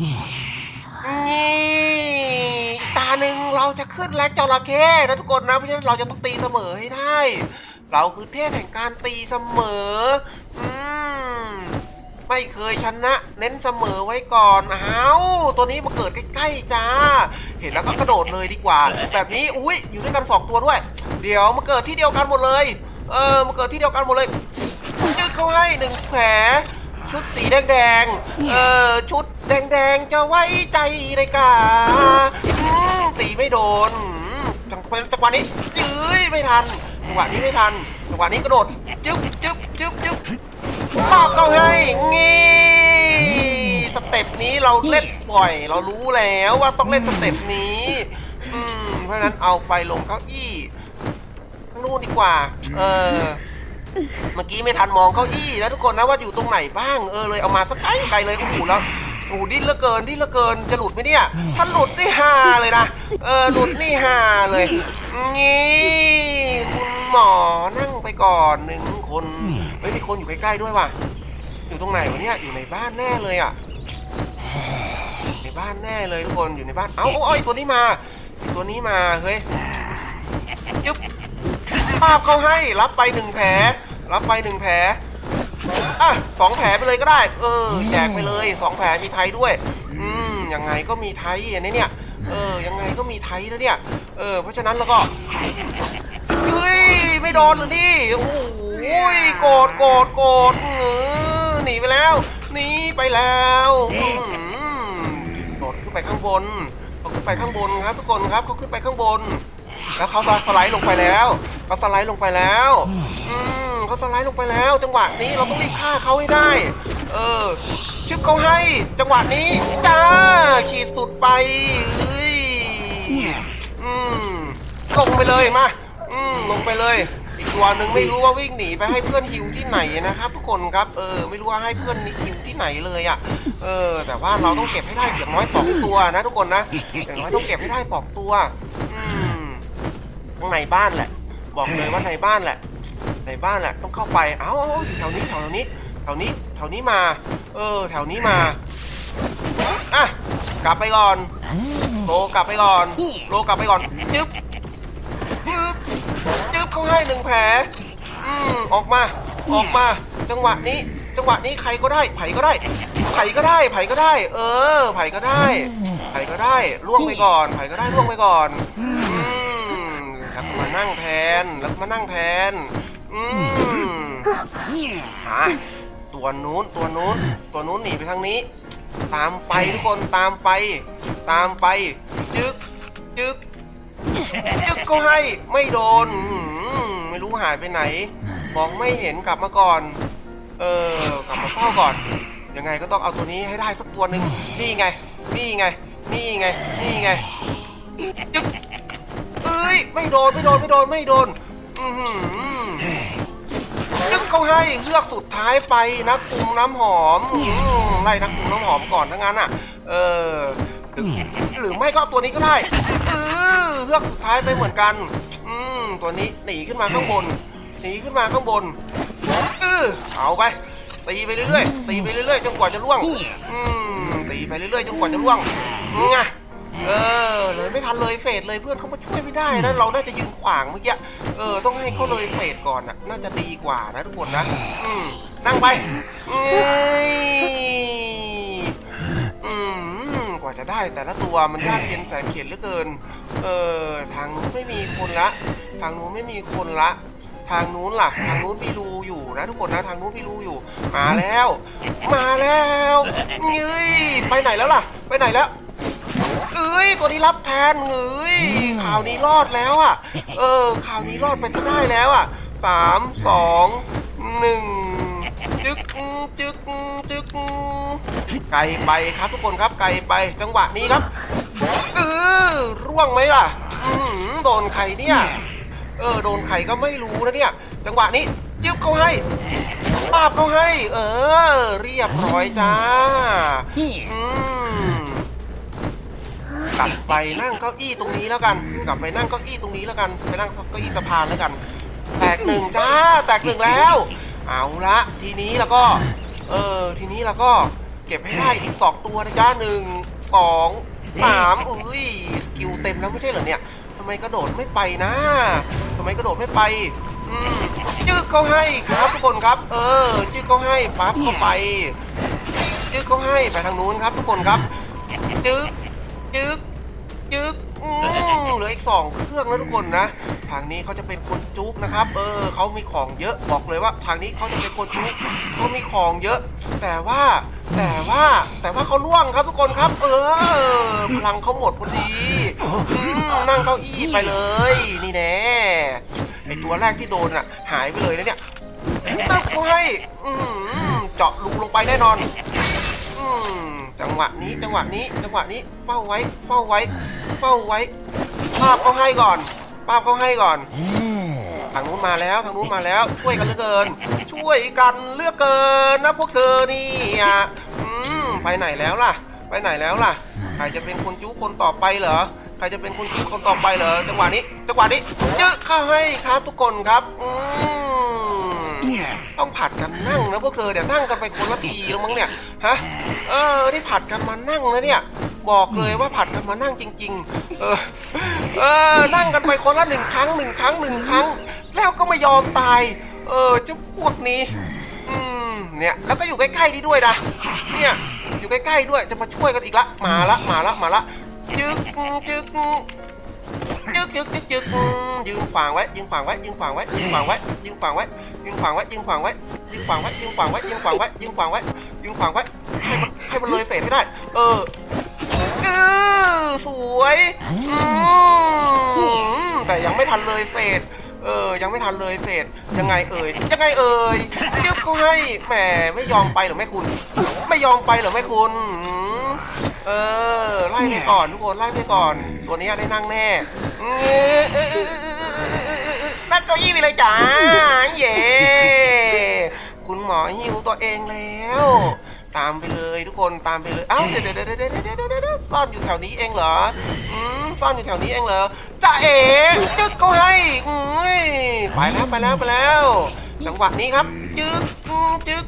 อีกตาหนึ่งเราจะขึ้นแรงจระเข้นะทุกคนนะเพราะฉะนั้นเราจะต้องตีเสมอให้ได้ เราคือเทพแห่งการตีเสมออืมไม่เคยชนะ เน้นเสมอไว้ก่อนเอ้าตัวนี้มาเกิดใกล้ๆจ้า เห็นแล้วก็กระโดดเลยดีกว่า แบบนี้อุ้ยอยู่ด้วยกันสองตัวด้วย เดี๋ยวมาเกิดที่เดียวกันหมดเลย เออมาเกิดที่เดียวกันหมดเลยจึ๊กเขาให้หนึ่งแผลชุดสีแดงๆเออชุด แดงๆจะไว้ใจได้กาอืมตีไม่โดนอืมจังจังหวะนี้จื้ยไม่ทันจังหวะนี้ไม่ทันจังหวะนี้กระโดดจึ๊บจึ๊บจึ๊บจึ๊บปอกเขาให้งี้สเต็ปนี้เราเล่นบ่อย เรารู้แล้วว่าต้องเล่นสเต็ปนี้อืมเพราะฉะนั้นเอาไปลงเก้าอี้ข้างนู่นดีกว่า เออ เมื่อกี้ไม่ทันมองเก้าอี้นะทุกคนนะว่าอยู่ตรงไหนบ้างเออเลยเอามาสักไกลไกลเลยโอ้โหแล้ว โอ้โหดิ้นเหลือเกินดิ้นเหลือเกินจะหลุดไหมเนี่ยถ้าหลุดนี่ฮาเลยนะเออหลุดนี่ฮาเลยงี้คุณหมอนั่งไปก่อนหนึ่งคนไม่มีคนอยู่ใกล้ๆด้วยว่ะอยู่ตรงไหนวะเนี่ยอยู่ในบ้านแน่เลยอะในบ้านแน่เลยทุกคนอยู่ในบ้านเอ้าเอาเอาไอ้ตัวนี้มาไอ้ตัวนี้มาเฮ้ยยึบภาพเขาให้รับไปหนึ่งแผลรับไปหนึ่งแผล อะสองแผลไปเลยก็ได้ เออ แจกไปเลยสองแผลมีไทยด้วย อืมยังไงก็มีไทยอันนี้เนี่ย เออ ยังไงก็มีไทยแล้วเนี่ย เออ เพราะฉะนั้นแล้วก็เฮ้ยไม่โดนเลยนี่โอ้โหโกรธโกรธโกรธเออหนีไปแล้วหนีไปแล้วโดดขึ้นไปข้างบนเขาขึ้นไปข้างบนครับทุกคนครับเขาขึ้นไปข้างบน แล้วเขาสไลด์ลงไปแล้วเขาสไลด์ลงไปแล้วอืม เขาสไลด์ลงไปแล้ว จังหวะนี้เราต้องรีบฆ่าเขาให้ได้ เออชึบเขาให้ จังหวะนี้จ้าขีดสุดไปเอ้ยอืมลงไปเลยมาอืมลงไปเลย อีกตัวหนึ่งไม่รู้ว่าวิ่งหนีไปให้เพื่อนฮิวที่ไหนนะครับทุกคนครับเออไม่รู้ว่าให้เพื่อนฮิวที่ไหนเลยอะเออ แต่ว่าเราต้องเก็บให้ได้อย่างน้อยสองตัวนะทุกคนนะอย่างน้อยต้องเก็บให้ได้สองตัวอืมข้างในบ้านแหละ บอกเลยว่าในบ้านแหละ ในบ้านแหละต้องเข้าไปเอ้าเอ้าแถวนี้แถวนี้แถวนี้แถวนี้มา เออ แถวนี้มาอะกลับไปก่อนโลกลับไปก่อนโลกลับไปก่อนจึ๊บจึ๊บจึ๊บเขาให้หนึ่งแผลอืมออกมาออกมา จังหวะนี้ จังหวะนี้ใครก็ได้ไผ่ก็ได้ไผ่ก็ได้ไผ่ก็ได้ เออไผ่ก็ได้ไผ่ก็ได้ล่วงไปก่อนไผ่ก็ได้ล่วงไปก่อนอืมแล้วมานั่งแทนแล้วมานั่งแทน อืมหาตัวนู้นตัวนู้น ตัวนู้นหนีไปทางนี้ ตามไปทุกคนตามไป ตามไป จึกจึกจึกก็ให้ไม่โดนอืมไม่รู้หายไปไหน มองไม่เห็นกลับมาก่อน เออกลับมาเฝ้าก่อน ยังไงก็ต้องเอาตัวนี้ให้ได้สักตัวหนึ่งนี่ไง นี่ไง นี่ไง นี่ไงจึ๊กเอ้ยไม่โดนไม่โดนไม่โดนไม่โดน อือหือจึ๊กเขาให้เลือกสุดท้ายไปนักปรุงน้ำหอมอืมไล่นักปรุงน้ำหอมก่อนทั้งนั้นอะ เออหรือหรือไม่ก็ตัวนี้ก็ได้เออเลือกสุดท้ายไปเหมือนกัน อืมตัวนี้หนีขึ้นมาข้างบนหนีขึ้นมาข้างบนเออเอาไปตีไปเรื่อยๆตีไปเรื่อยๆจนกว่าจะล่วง อืมตีไปเรื่อยๆจนกว่าจะล่วงไงเออเลยไม่ทันเลยเฟดเลยเพื่อนเขามาช่วย ไม่ได้นะเราน่าจะยืนขวางเมื่อกี้เออต้องให้เขาเลยเฟดก่อนน่ะน่าจะดีกว่านะทุกคนนะอืมนั่งไปเอ้ยอืมกว่าจะได้แต่ละตัวมันยากเย็นแสนเข็ญเหลือเกิน เออทางนู้นไม่มีคนละ ทางนู้นไม่มีคนละ ทางนู้นล่ะ ทางนู้นมีรูอยู่นะทุกคนนะทางนู้นมีรูอยู่ มาแล้ว มาแล้วเงยไปไหนแล้วล่ะ ไปไหนแล้ว เอ้ยตัวนี้รับแทนเอ้ยข่าวนี้รอดแล้วอะ เออข่าวนี้รอดไปได้แล้วอะสามสองหนึ่งจึกจึกจึกไกลไปครับทุกคนครับไกลไปจังหวะนี้ครับเออร่วงไหมล่ะอือหือโดนใครเนี่ย เออโดนใครก็ไม่รู้นะเนี่ย จังหวะนี้จึ๊บเขาให้ปาบเขาให้ เออ เรียบร้อยจ้าอืม กลับไปนั่งเก้าอี้ตรงนี้แล้วกัน กลับไปนั่งเก้าอี้ตรงนี้แล้วกัน ไปนั่งเก้าอี้สะพานแล้วกัน แตกหนึ่งจ้า แตกหนึ่งแล้ว เอาละทีนี้แล้วก็ เออ ทีนี้แล้วก็เก็บให้ได้อีกสองตัวนะจ๊ะหนึ่งสองสามอุ้ยสกิลเต็มแล้วไม่ใช่เหรอเนี่ยทำไมกระโดดไม่ไปนะทำไมกระโดดไม่ไปอืมจึ๊กเขาให้ครับทุกคนครับ เออจึ๊กเขาให้ปั๊บเข้าไปจึ๊กเขาให้ไปทางนู้นครับทุกคนครับจึ๊ก จึ๊กจึ๊กอืมเหลืออีกสองเครื่องแล้วทุกคนนะ ทางนี้เขาจะเป็นคนจุกนะครับ เออเขามีของเยอะบอกเลยว่า ทางนี้เขาจะเป็นคนจุกเขามีของเยอะ แต่ว่าแต่ว่าแต่ว่าเขาล่วงครับทุกคนครับ เออพลังเขาหมดพอดีอืมนั่งเก้าอี้ไปเลย นี่แน่ไอตัวแรกที่โดนอะ หายไปเลยนะเนี่ยตึ๊กเขาให้อืมเจาะรูลงไปแน่นอนอืม จังหวะนี้จังหวะนี้จังหวะนี้เป้าไว้เป้าไว้เป้าไว้ป้าบเขาให้ก่อนป้าบเขาให้ก่อนทางนู้นมาแล้วทางนู้นมาแล้ว ช่วยกันเหลือเกิน ช่วยกันเหลือกเกินนะพวกเธอนี่อะอืมไปไหนแล้วล่ะ ไปไหนแล้วล่ะใครจะเป็นคนจู้คนต่อไปเหรอใครจะเป็นคนจู้คนต่อไปเหรอจังหวะนี้จังหวะนี้เยอะเข้าให้ครับทุกคนครับอืม ต้องผัดกันนั่งนะพวกเธอเดี๋ยวนั่งกันไปคนละทีแล้วมั้งเนี่ยฮะเออนี่ผัดกันมานั่งนะเนี่ย บอกเลยว่าผัดกันมานั่งจริง ๆ เออเออนั่งกันไปคนละหนึ่งครั้งหนึ่งครั้งหนึ่งครั้ง แล้วก็ไม่ยอมตาย เออเจ้าพวกนี้อืมเนี่ยแล้วก็อยู่ใกล้ๆนี่ด้วยนะเนี่ยอยู่ใกล้ๆด้วยจะมาช่วยกันอีกละมาละมาละมาละจึ๊กจึ๊ก จึ๊กจึ๊กจึ๊กจึ๊กยืนขวางไว้ยืนขวางไว้ยืนขวางไว้ยืนขวางไว้ยืนขวางไว้ยืนขวางไว้ยืนขวางไว้ยืนขวางไว้ยืนขวางไว้ยืนขวางไว้ยืนขวางไว้ยืนขวางไว้ให้มันให้มันเลยเฟสให้ได้ เออเออสวยแต่ยังไม่ทันเลยเฟสเออ ยังไม่ทันเลยเฟสยังไงเอ่ยยังไงเอ่ยยึบเขาให้แหมไม่ยอมไปหรอแม่คุณ ไม่ยอมไปหรอแม่คุณ เออ ไล่ไปก่อนทุกคนไล่ไปก่อน ตัวนี้ได้นั่งแน่เออเออเออเออเออเออเออนั่งเก้าอี้ไปเลยจ้าเย่คุณหมอหิวตัวเองแล้ว ตามไปเลยทุกคนตามไปเลยเอ้าเดี๋ยวเดี๋ยวเดี๋ยวเดี๋ยวเดี๋ยวเดี๋ยวเดี๋ยวซ่อนอยู่แถวนี้เองเหรออืมซ่อนอยู่แถวนี้เองเหรอจ่าเอ๋จึ๊กเขาให้อุ้ยไปแล้วไปแล้วไปแล้ว จังหวะนี้ครับ จึ๊กจึ๊ก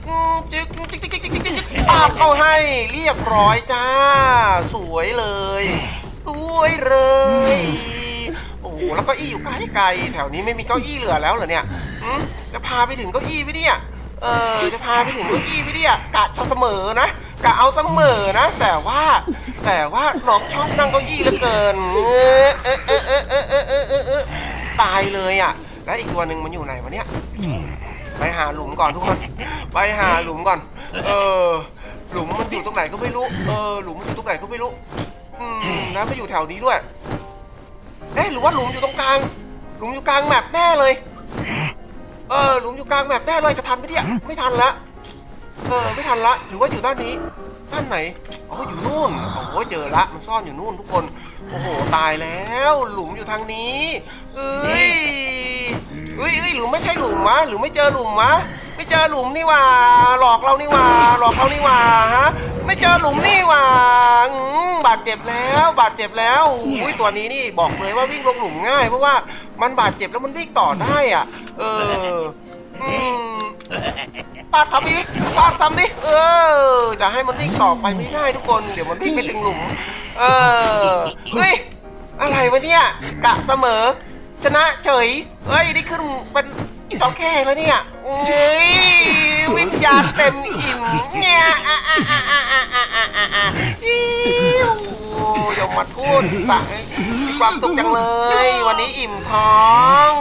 จึ๊กจึ๊กจึ๊กจึ๊กจึ๊กจึ๊กจึ๊กปาบเขาให้เรียบร้อยจ้า สวยเลย สวยเลย โอ้โหแล้วก็อี้อยู่ไกลไกลๆแถวนี้ไม่มีเก้าอี้เหลือแล้วเหรอเนี่ยอืมจะพาไปถึงเก้าอี้ไหมเนี่ยเออจะพาไปถึงเก้าอี้ไหมเนี่ยกะจะเสมอนะกะเอาเสมอนะ แต่ว่าแต่ว่าน้องชอบนั่งเก้าอี้เหลือเกินเออเออเออเออเออเออเออตายเลยอะ แล้วอีกตัวหนึ่งมันอยู่ไหนวะเนี่ยไปหาหลุมก่อนทุกคนไปหาหลุมก่อน เออ หลุมมันอยู่ตรงไหนก็ไม่รู้ เออ หลุมมันอยู่ตรงไหนก็ไม่รู้ อืมแล้วไม่อยู่แถวนี้ด้วยเอ๊ะหรือว่าหลุมอยู่ตรงกลาง หลุมอยู่กลางแมปแน่เลย เออ หลุมอยู่กลางแมปแน่เลยจะทันไหมเนี่ยไม่ทันละ เออ ไม่ทันละ หรือว่าอยู่ด้านนี้ ด้านไหนอ๋ออยู่นู่น โอ้โห เจอละ มันซ่อนอยู่นู่นทุกคน โอ้โห ตายแล้ว หลุมอยู่ทางนี้ เอ้ย เอ้ยเอ้ยหรือไม่ใช่หลุมวะหรือไม่เจอหลุมวะไม่เจอหลุมนี่หว่า หลอกเรานี่หว่า หลอกเรานี่หว่าฮะไม่เจอหลุมนี่หว่าอืมบาดเจ็บแล้วบาดเจ็บแล้วอุ้ยตัวนี้นี่บอกเลยว่าวิ่งลงหลุมง่าย เพราะว่ามันบาดเจ็บแล้วมันวิ่งต่อได้อะ เอออืมปาดทำดิปาดทำดิเออจะให้มันวิ่งต่อไปไม่ได้ทุกคนเดี๋ยวมันวิ่งไปถึงหลุม เออเฮ้ยอะไรวะเนี่ยกะเสมอ ชนะเฉยเฮ้ยได้ขึ้นเป็นจอแค่แล้วเนี่ยเฮ้ยวิญญาณเต็มอิ่มเนี่ยอะอะอะอะอะอะอะอะอะอิ๊วอย่ามาพูดสั่งมีความสุขจังเลย วันนี้อิ่มท้อง